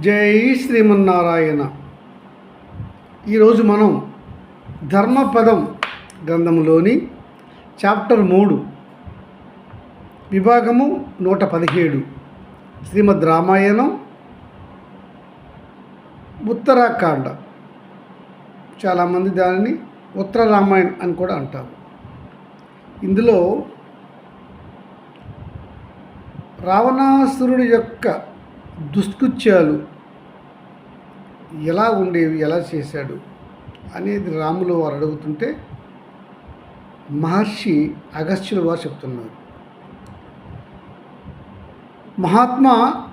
జై శ్రీమన్నారాయణ. ఈరోజు మనం ధర్మపదం గ్రంథంలోని చాప్టర్ మూడు విభాగము నూట పదిహేడు శ్రీమద్ రామాయణం ఉత్తరాఖండ. చాలామంది దానిని ఉత్తర రామాయణం అని కూడా అంటారు. ఇందులో రావణాసురుడి యొక్క దుష్కృత్యాలు ఎలా ఉండేవి ఎలా చేశాడు అనేది రాములు వారు అడుగుతుంటే మహర్షి అగస్త్యులు వారు చెప్తున్నారు. మహాత్మా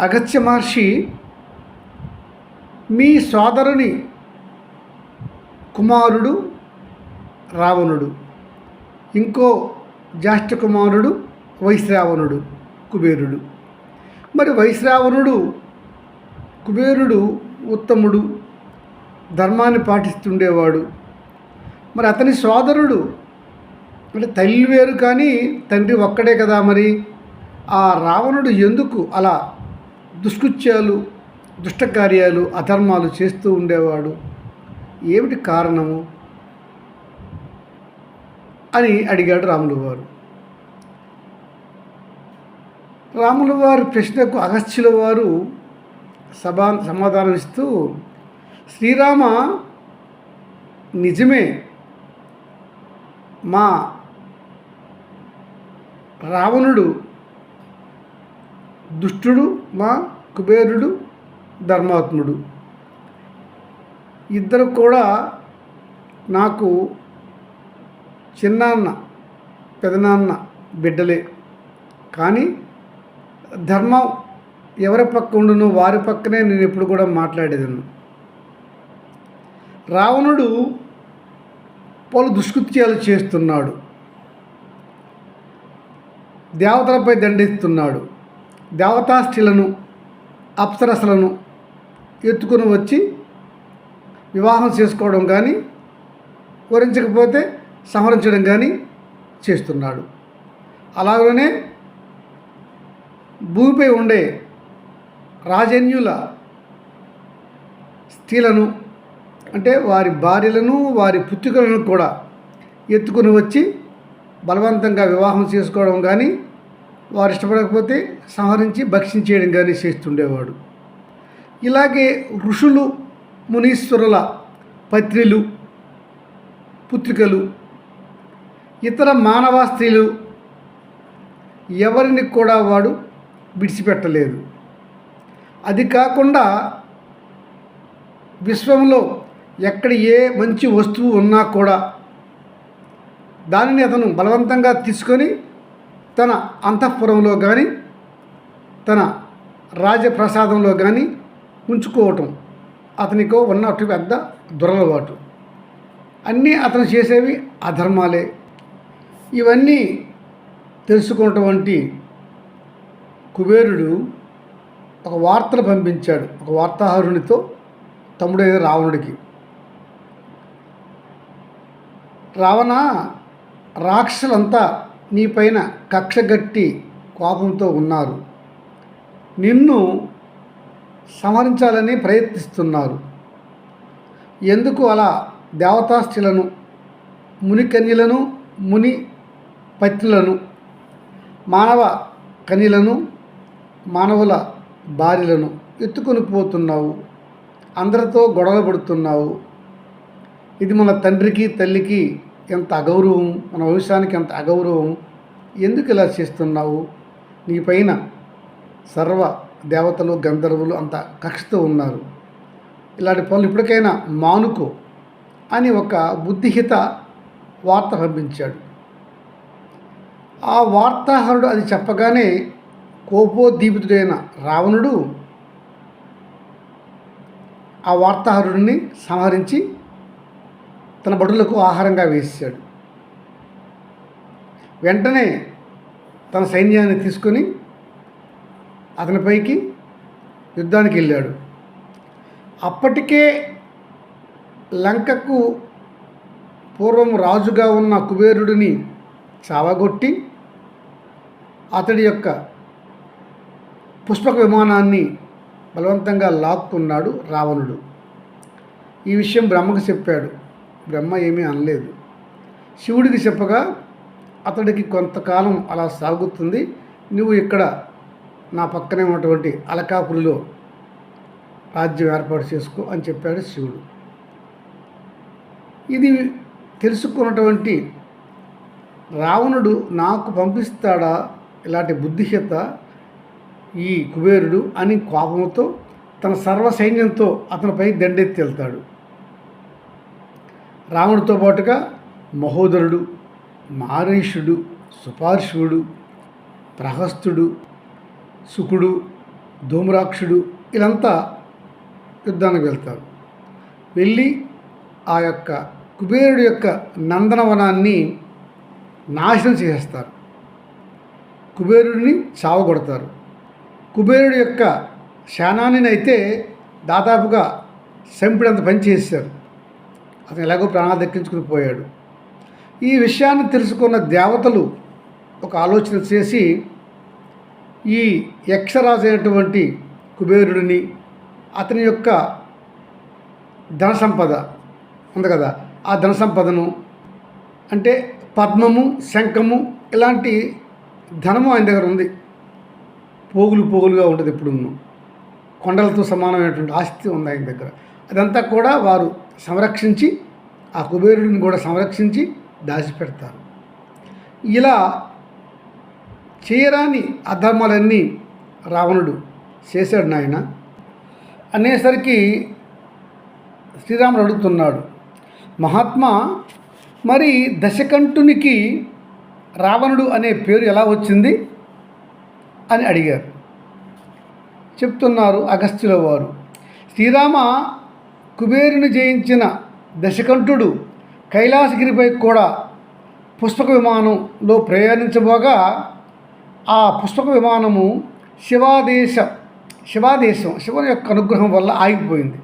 అగస్త్య మహర్షి మీ సోదరుని కుమారుడు రావణుడు ఇంకో జ్యేష్ఠ కుమారుడు వైశ్రావణుడు కుబేరుడు. మరి వైశ్రావణుడు కుబేరుడు ఉత్తముడు ధర్మాన్ని పాటిస్తుండేవాడు. మరి అతని సోదరుడు అంటే తల్లి వేరు కానీ తండ్రి ఒక్కడే కదా మరి. ఆ రావణుడు ఎందుకు అలా దుష్కృత్యాలు దుష్టకార్యాలు అధర్మాలు చేస్తూ ఉండేవాడు? ఏమిటి కారణము? అని అడిగాడు రాములు వారు రాముల వారి ప్రశ్నకు అగస్త్యుల వారు సభా సమాధానం ఇస్తూ శ్రీరామ నిజమే. మా రావణుడు దుష్టుడు మా కుబేరుడు ధర్మాత్ముడు. ఇద్దరు కూడా నాకు చిన్నాన్న పెదనాన్న బిడ్డలే. కానీ ధర్మం ఎవరి పక్క ఉండును వారి పక్కనే నేను ఎప్పుడు కూడా మాట్లాడేదాన్ని రావణుడు పలు దుష్కృత్యాలు చేస్తున్నాడు. దేవతలపై దండిస్తున్నాడు దేవతాస్థిలను అప్సరసలను ఎత్తుకుని వచ్చి వివాహం చేసుకోవడం కానీ వరించకపోతే సంహరించడం కానీ చేస్తున్నాడు. అలాగనే భూమిపై ఉండే రాజన్యుల స్త్రీలను అంటే వారి భార్యలను వారి పుత్రికలను కూడా ఎత్తుకుని వచ్చి బలవంతంగా వివాహం చేసుకోవడం కానీ వారు ఇష్టపడకపోతే సంహరించి భక్షించేయడం కానీ చేస్తుండేవాడు. ఇలాగే ఋషులు మునీశ్వరుల పత్రిలు పుత్రికలు ఇతర మానవ స్త్రీలు ఎవరిని కూడా వాడు విడిచిపెట్టలేదు. అది కాకుండా విశ్వంలో ఎక్కడ ఏ మంచి వస్తువు ఉన్నా కూడా దానిని అతను బలవంతంగా తీసుకొని తన అంతఃపురంలో కానీ తన రాజప్రసాదంలో కానీ ఉంచుకోవటం అతనికో ఉన్నట్టు పెద్ద దురలవాటు. అన్నీ అతను చేసేవి అధర్మాలే. ఇవన్నీ తెలుసుకున్నటువంటి కుబేరుడు ఒక వార్తను పంపించాడు. ఒక వార్తాహరునితో తమ్ముడైన రావణుడికి. రావణ రాక్షసులంతా నీపైన కక్షగట్టి కోపంతో ఉన్నారు. నిన్ను సంహరించాలని ప్రయత్నిస్తున్నారు. ఎందుకు అలా దేవతాస్త్రీలను మునికన్యలను ముని పత్నులను మానవ కన్యలను మానవుల భార్యలను ఎత్తుకొని పోతున్నావు. అందరితో గొడవలు పడుతున్నావు. ఇది మన తండ్రికి తల్లికి ఎంత అగౌరవం మన వంశానికి ఎంత అగౌరవం? ఎందుకు ఇలా చేస్తున్నావు? నీపైన సర్వ దేవతలు గంధర్వులు అంత కక్షతో ఉన్నారు. ఇలాంటి పనులు ఇప్పటికైనా మానుకో అని ఒక బుద్ధిహిత వార్త పంపించాడు. ఆ వార్తాహరుడు అది చెప్పగానే కోపోద్దీపితుడైన రావణుడు ఆ వార్తాహరుడిని సంహరించి తన భటులకు ఆహారంగా వేసాడు వెంటనే తన సైన్యాన్ని తీసుకొని అతనిపైకి యుద్ధానికి వెళ్ళాడు. అప్పటికే లంకకు పూర్వం రాజుగా ఉన్న కుబేరుడిని చావగొట్టి అతడి యొక్క పుష్పక విమానాన్ని బలవంతంగా లాక్కున్నాడు రావణుడు. ఈ విషయం బ్రహ్మకు చెప్పాడు. బ్రహ్మ ఏమీ అనలేదు. శివుడికి చెప్పగా అతడికి కొంతకాలం అలా సాగుతుంది. నువ్వు ఇక్కడ నా పక్కనే ఉన్నటువంటి అలకాపురిలో రాజ్యం ఏర్పాటు చేసుకో అని చెప్పాడు శివుడు. ఇది తెలుసుకున్నటువంటి రావణుడు నాకు పంపిస్తాడా? ఇలాంటి బుద్ధిహీత ఈ కుబేరుడు అని కోపంతో తన సర్వ సైన్యంతో అతనిపై దండెత్తి వెళ్తాడు. రావణుడితో పాటుగా మహోదరుడు మారీషుడు సుపార్శ్వుడు ప్రహస్తుడు సుకుడు ధూమ్రాక్షుడు వీళ్ళంతా యుద్ధానికి వెళ్తారు. వెళ్ళి ఆ యొక్క కుబేరుడు యొక్క నందనవనాన్ని నాశనం చేసేస్తారు. కుబేరుడిని చావగొడతారు. కుబేరుడి యొక్క శానానినైతే దాదాపుగా చంపినంత పని చేశారు. అతను ఎలాగో ప్రాణాలు దక్కించుకుని పోయాడు. ఈ విషయాన్ని తెలుసుకున్న దేవతలు ఒక ఆలోచన చేసి ఈ యక్షరాజు అయినటువంటి కుబేరుడిని అతని యొక్క ధన సంపద ఉంది కదా ఆ ధన సంపదను అంటే పద్మము శంఖము ఇలాంటి ధనము ఆయన దగ్గర ఉంది. పోగులు పోగులుగా ఉంటుంది ఇప్పుడు కొండలతో సమానమైనటువంటి ఆస్తి ఉంది ఆయన దగ్గర. అదంతా కూడా వారు సంరక్షించి ఆ కుబేరుడిని కూడా సంరక్షించి దాచిపెడతారు. ఇలా చేయరాని అధర్మాలన్నీ రావణుడు చేశాడు నాయన. అనేసరికి శ్రీరాముడు అడుగుతున్నాడు మహాత్మా మరి దశకంఠునికి రావణుడు అనే పేరు ఎలా వచ్చింది? అని అడిగారు. చెప్తున్నారు అగస్త్యుల వారు. శ్రీరామ కుబేరుని జయించిన దశకంఠుడు కైలాసగిరిపై కూడా పుష్పక విమానంలో ప్రయాణించబోగా ఆ పుష్పక విమానము శివాదేశ శివాదేశం శివుని యొక్క అనుగ్రహం వల్ల ఆగిపోయింది.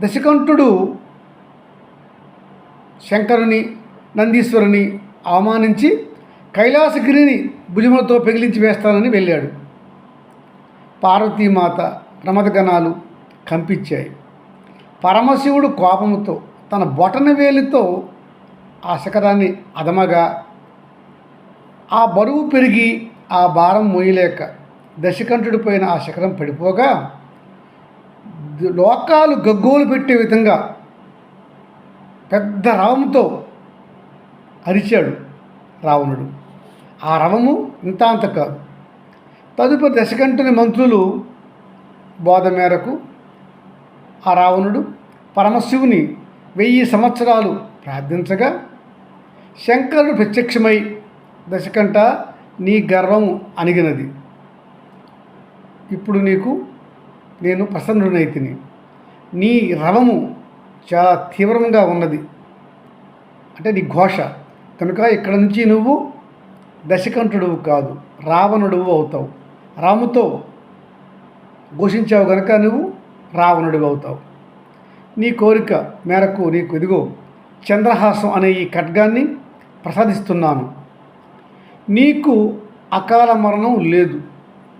దశకంఠుడు శంకరుని నందీశ్వరుని అవమానించి కైలాసగిరిని భుజములతో పెగిలించి వేస్తానని వెళ్ళాడు. పార్వతీమాత ప్రమదగణాలు కంపించాయి. పరమశివుడు కోపంతో తన బొటన వేలితో ఆ శిఖరాన్ని అదమగా ఆ బరువు పెరిగి ఆ భారం మోయలేక దశకంఠుడి ఆ శిఖరం పడిపోగా లోకాలు గగ్గోలు పెట్టే విధంగా పెద్ద రావంతో అరిచాడు రావణుడు. ఆ రవము ఇంత అంత కాదు. తదుపరి దశకంఠుని మంత్రులు బోధ మేరకు ఆ రావణుడు పరమశివుని వెయ్యి సంవత్సరాలు ప్రార్థించగా శంకరుడు ప్రత్యక్షమై దశకంట నీ గర్వం అణిగినది. ఇప్పుడు నీకు నేను ప్రసన్నుడనైతిని నీ రవము చాలా తీవ్రంగా ఉన్నది. అంటే నీ ఘోష. కనుక ఇక్కడ నుంచి నువ్వు దశకంఠుడువు కాదు రావణుడువు అవుతావు. రాముతో ఘోషించావు కనుక నువ్వు రావణుడివి అవుతావు. నీ కోరిక మేరకు నీకు ఇదిగో చంద్రహాసం అనే ఈ ఖడ్గాన్ని ప్రసాదిస్తున్నాను. నీకు అకాల మరణం లేదు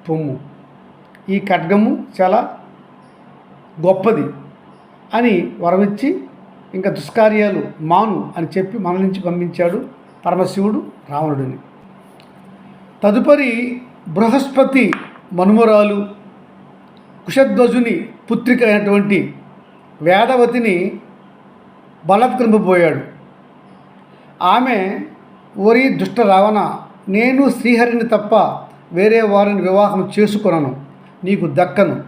పొమ్ము. ఈ ఖడ్గము చాలా గొప్పది అని వరమిచ్చి ఇంకా దుష్కార్యాలు మాను అని చెప్పి మన నుంచి పంపించాడు పరమశివుడు రావణుడిని. తదుపరి బృహస్పతి మనుమరాలు కుషధ్వజుని పుత్రిక అయినటువంటి వేదవతిని బలత్కరింపబోయాడు ఆమె ఓరి దుష్ట రావణ నేను శ్రీహరిని తప్ప వేరే వారిని వివాహం చేసుకొనను నీకు దక్కను.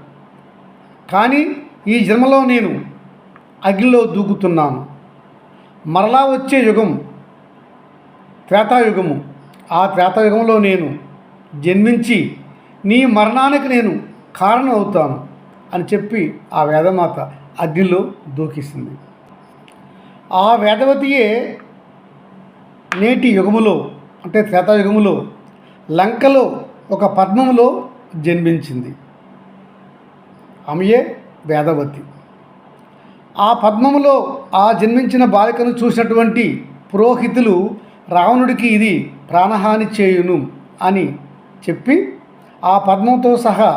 కానీ ఈ జన్మలో నేను అగ్నిలో దూకుతున్నాను. మరలా వచ్చే యుగం త్రేతాయుగము. ఆ త్రేతయుగంలో నేను జన్మించి నీ మరణానికి నేను కారణం అవుతాను అని చెప్పి ఆ వేదమాత అగ్నిలో దూకిస్తుంది. ఆ వేదవతియే నేటి యుగములో అంటే త్రేతాయుగములో లంకలో ఒక పద్మములో జన్మించింది. ఆమెయే వేదవతి. ఆ పద్మములో ఆ జన్మించిన బాలికను చూసినటువంటి పురోహితులు రావణుడికి ఇది ప్రాణహాని చేయును అని చెప్పి ఆ పద్మంతో సహా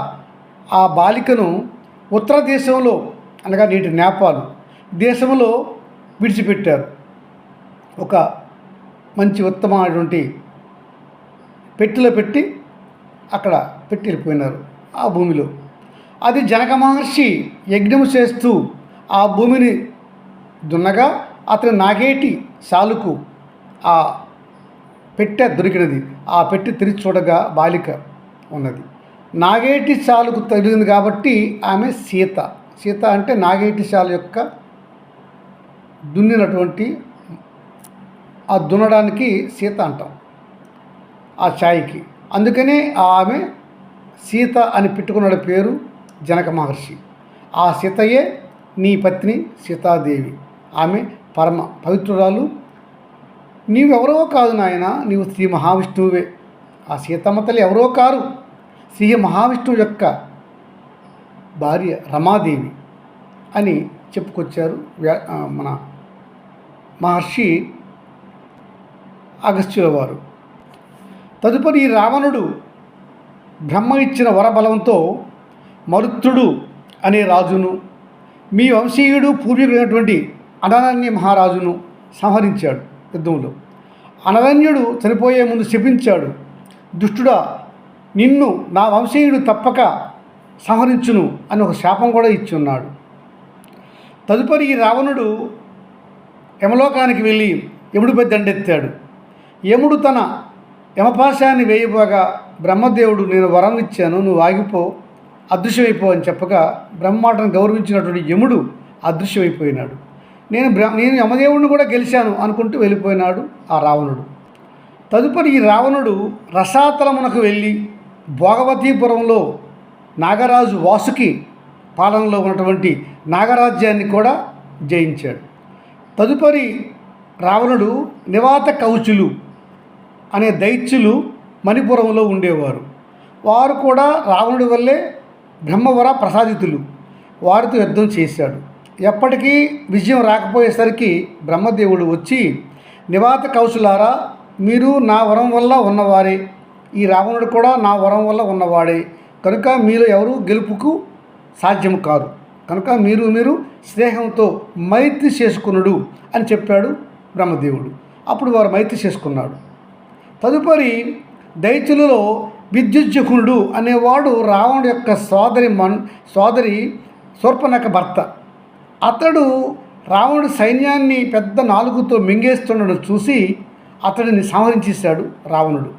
ఆ బాలికను ఉత్తర దేశంలో అనగా నేటి నేపాల్ దేశంలో విడిచిపెట్టారు. ఒక మంచి ఉత్తమమైనటువంటి పెట్టెలో పెట్టి అక్కడ పెట్టి వెళ్ళిపోయినారు ఆ భూమిలో. అది జనక మహర్షి యజ్ఞం చేస్తూ ఆ భూమిని దున్నగా అతను నాగేటి సాలుకు ఆ పెట్టె దొరికినది. ఆ పెట్టి తెరిచి చూడగా బాలిక ఉన్నది. నాగేటి శాలకు తగిలింది కాబట్టి ఆమె సీత. సీత అంటే నాగేటి శాల యొక్క దున్నినటువంటి ఆ దున్నడానికి సీత అంటాం. ఆ ఛాయ్కి. అందుకనే ఆమె సీత అని పెట్టుకున్న పేరు జనక మహర్షి. ఆ సీతయే నీ పత్ని సీతాదేవి. ఆమె పరమ పవిత్రురాలు నీవెవరో కాదు నాయన నీవు శ్రీ మహావిష్ణువే. ఆ సీతమ్మ తల్లి ఎవరో కారు? శ్రీ మహావిష్ణువు యొక్క భార్య రమాదేవి అని చెప్పుకొచ్చారు మన మహర్షి అగస్త్యుల వారు. తదుపరి రావణుడు బ్రహ్మ ఇచ్చిన వరబలంతో మరుత్తుడు అనే రాజును మీ వంశీయుడు పూర్వీకుడైనటువంటి అనరణ్య మహారాజును సంహరించాడు. యుద్ధంలో. అనరణ్యుడు చనిపోయే ముందు శపించాడు. దుష్టుడా నిన్ను నా వంశీయుడు తప్పక సంహరించును అని ఒక శాపం కూడా ఇచ్చి ఉన్నాడు తదుపరి ఈ రావణుడు యమలోకానికి వెళ్ళి యముడిపై దండెత్తాడు. యముడు తన యమపాశాన్ని వేయబోగా బ్రహ్మదేవుడు నేను వరం ఇచ్చాను నువ్వు ఆగిపో అదృశ్యమైపో అని చెప్పగా బ్రహ్మాటను గౌరవించినటువంటి యముడు అదృశ్యమైపోయినాడు. నేను బ్ర నేను యమదేవుడిని కూడా గెలిచాను అనుకుంటూ వెళ్ళిపోయినాడు ఆ రావణుడు. తదుపరి ఈ రావణుడు రసాతలమునకు వెళ్ళి భోగవతీపురంలో నాగరాజు వాసుకి పాలనలో ఉన్నటువంటి నాగరాజ్యాన్ని కూడా జయించాడు. తదుపరి రావణుడు నివాత కౌచులు అనే దైత్యులు మణిపురంలో ఉండేవారు. వారు కూడా రావణుడి వల్లే బ్రహ్మవర ప్రసాదితులు. వారితో యుద్ధం చేశాడు. ఎప్పటికీ విజయం రాకపోయేసరికి బ్రహ్మదేవుడు వచ్చి నివాత కౌశలారా మీరు నా వరం వల్ల ఉన్నవారే. ఈ రావణుడు కూడా నా వరం వల్ల ఉన్నవాడే. కనుక మీరు ఎవరు గెలుపుకు సాధ్యం కాదు కనుక మీరు మీరు స్నేహంతో మైత్రి చేసుకునుడు అని చెప్పాడు బ్రహ్మదేవుడు. అప్పుడు వారు మైత్రి చేసుకున్నాడు. తదుపరి దైత్యులలో విద్యుజ్జకునుడు అనేవాడు రావణుడు యొక్క సోదరి మన్ సోదరి శూర్పణఖ భర్త. అతడు రావణుడు సైన్యాన్ని పెద్ద నాలుగుతో మింగేస్తుండడం చూసి అతడిని సంహరించేశాడు రావణుడు.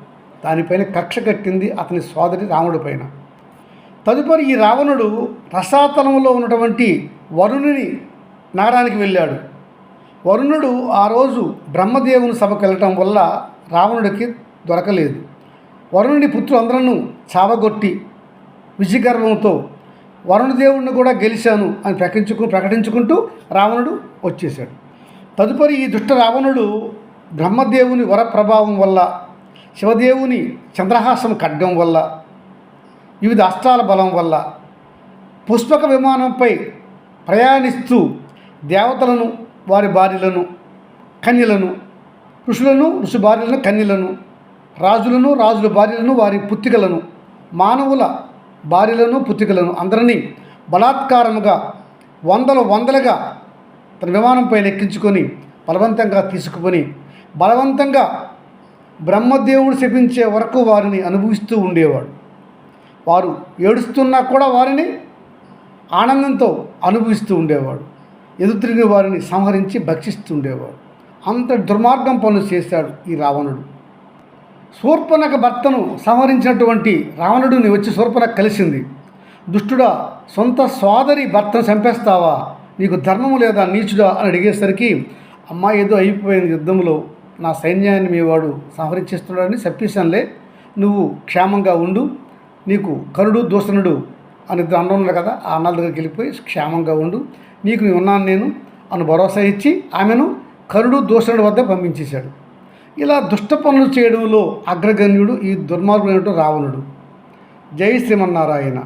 దానిపైన కక్ష కట్టింది అతని సోదరి రావణుడి పైన. తదుపరి ఈ రావణుడు రసాతలంలో ఉన్నటువంటి వరుణుని నగరానికి వెళ్ళాడు. వరుణుడు ఆ రోజు బ్రహ్మదేవుని సభకు వెళ్ళటం వల్ల రావణుడికి దొరకలేదు. వరుణుడి పుత్రులందరూ చావగొట్టి విజయగర్వంతో వరుణదేవుడిని కూడా గెలిచాను అని ప్రకటించుకు ప్రకటించుకుంటూ రావణుడు వచ్చేశాడు. తదుపరి ఈ దుష్ట రావణుడు బ్రహ్మదేవుని వర ప్రభావం వల్ల శివదేవుని చంద్రహాసం ఖడ్గం వల్ల వివిధ అస్త్రాల బలం వల్ల పుష్పక విమానంపై ప్రయాణిస్తూ దేవతలను వారి భార్యలను కన్యలను ఋషులను ఋషి భార్యలను కన్యలను రాజులను రాజుల భార్యలను వారి పుత్తికలను మానవుల భార్యలను పుత్రికలను అందరినీ బలాత్కారముగా వందల వందలుగా తన విమానంపై ఎక్కించుకొని బలవంతంగా తీసుకుని బలవంతంగా బ్రహ్మదేవుడు శపించే వరకు వారిని అనుభవిస్తూ ఉండేవాడు. వారు ఏడుస్తున్నా కూడా వారిని ఆనందంతో అనుభవిస్తూ ఉండేవాడు. ఎదుతిరిగిన వారిని సంహరించి భక్షిస్తూ ఉండేవాడు. అంత దుర్మార్గం పనులు చేశాడు ఈ రావణుడు. శూర్పనక భర్తను సంహరించినటువంటి రావణుడిని వచ్చి శూర్పనక కలిసింది. దుష్టుడా సొంత సోదరి భర్తను చంపేస్తావా? నీకు ధర్మము లేదా నీచుడా? అని అడిగేసరికి అమ్మా ఏదో అయిపోయింది యుద్ధంలో నా సైన్యాన్ని మీ వాడు సంహరించేస్తున్నాడని చెప్పేశానులే. నువ్వు క్షేమంగా ఉండు. నీకు కరుడు దూషణుడు అని ఇద్దరు కదా ఆ అన్నల దగ్గరికి వెళ్ళిపోయి క్షేమంగా ఉండు. నీకు నేను ఉన్నాను నేను అని భరోసా ఇచ్చి ఆమెను కరుడు దూషణుడి వద్ద పంపించేశాడు. ఇలా దుష్ట పనులు చేయడంలో అగ్రగణ్యుడు ఈ దుర్మార్గుడైనటువంటి రావణుడు. జై శ్రీమన్నారాయణ.